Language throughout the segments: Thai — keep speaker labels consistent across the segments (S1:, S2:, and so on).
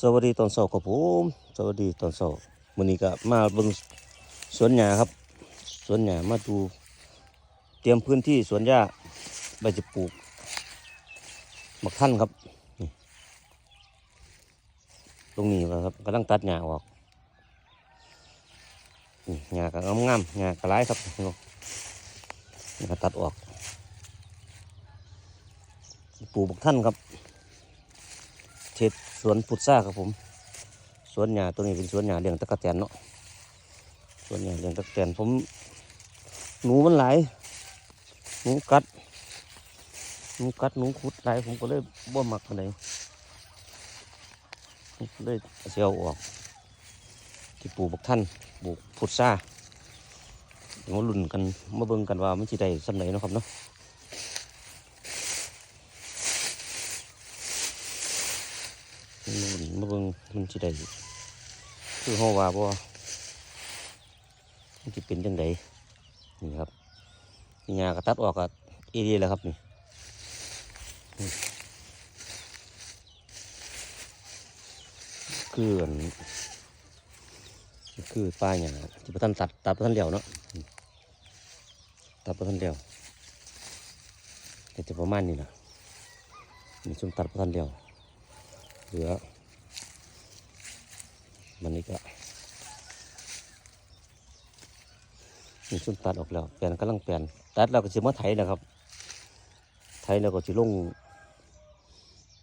S1: สวัสดีตอนเช้าครับผมสวัสดีตอนเช้ามื้อนี้ก็มาเบิ่งสวนหญ้าครับ สวนหญ้ามาดูเตรียมพื้นที่สวนหญ้าใบจะปลูกหมักท่านครับตรงนี้นะครับกำลังตัดหญ้าออกหญ้าก็งามๆหญ้าก็หลายครับนี่ก็ตัดออกปลูกบักท่านครับเทศ สวนพุทราครับผม สวนหญ้าตัวนี้เป็นสวนหญ้าเลี้ยงตะกะแตนเนาะสวนหญ้าเลี้ยงตะกะแตนผม หนูมันหลายหนูกัดหนูกัดหนูขุดหลายผมก็เลยบ่มักปานใดเลยเอาเสียวออก ที่ปลูกบักท่านปลูกพุทราเดี๋ยวมาลุ้นกันมาเบิ่งกันว่ามันสิได้สำไหนเนาะครับเนาะ มันมาเบิ่งมันสิได้คือเฮาว่าบ่มันสิเป็นจังไดนี่ครับนี่หญ้าก็ตัดออกก็อีดีแล้วครับนี่คืออันคือป้ายหญ้าที่บ่ทันตัดตัดบ่ทันแล้วเนาะตัดบ่ทันแล้วก็จะประมาณนี้ล่ะนี่ซุ่มตัดบ่ทันแล้วเหลือ มันนี่ก็มีส้นตัดออกแล้วแปลนกำลังแปลนตัดแล้วก็จะมาไถนะครับ ไถแล้วก็จะลง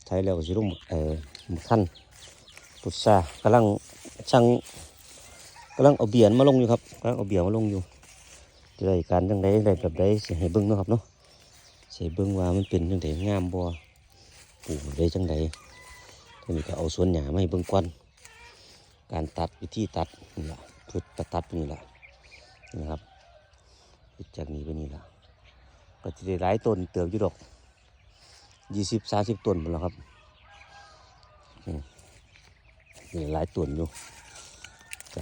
S1: ไถแล้วก็จะลงเอ่อหมกขั้นพุทรากำลังช่างกำลังเอาเบียนมาลงอยู่ครับกำลังเอาเบียนมาลงอยู่จะได้การจังไดไดแบบใดสิให้เบิ้งนะครับเนาะสิให้เบิ้งว่ามันเป็นจังไดงามบ่ปลูกได้จังไดทีนี้ก็เอาสวนหญ้ามาให้เบิ่งก่อน การตัดวิธีตัดนี่แหละคือตัดตัดนี่แหละนะครับเฮ็ดจากนี้ไปนี่ละก็จะได้หลายต้นเติบยู่ดอกยี่สิบสาสิบต้นหมดแล้วครับนี่หลายต้นอยู่ก็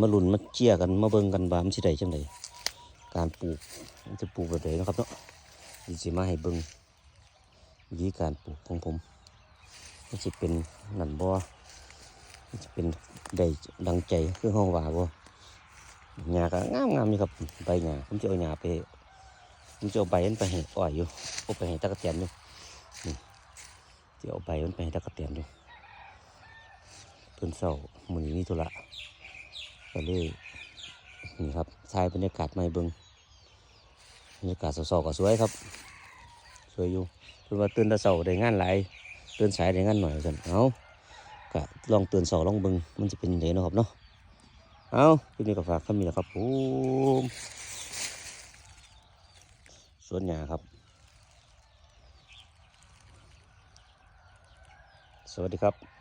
S1: มาลุนมาเจียกันมาเบิ่งกันว่ามันสิได้จังไดการปลูกมันจะปลูกแบบไหนนะครับเนาะนี่สิมาให้เบิ่งวิธีการปลูกของผมมันจะเป็นนันบ่มัน จะเป็นได้ดังใจคือห้องว่าบ่หญ้าก็งามงามๆนี่ครับใบหญ้าผมจะเอาหญ้าไปผมจะเอาใบมันไปให้อ้อยอยู่เอาไปให้ตะกะแตนอยู่นี่จะเอาใบมันไปให้ตะกะแตนอยู่เพิ่นเศร้ามื้อนี้มีธุระก็เลยนี่ครับถ่ายบรรยากาศให้เบิ่งบรรยากาศเศร้าๆก็สวยครับสวยอยู่เพิ่นว่าตื่นแต่เช้าได้งานหลายเตือนสายได้งันหน่อยกันเอา ก็ลองเตือนสอลองเบิงมันจะเป็นยังไงนะครับเนาะเอาคลิปนี้ก็ฝากคำนี้แหละครับผมสวนหญ้าครับ สวัสดีครับ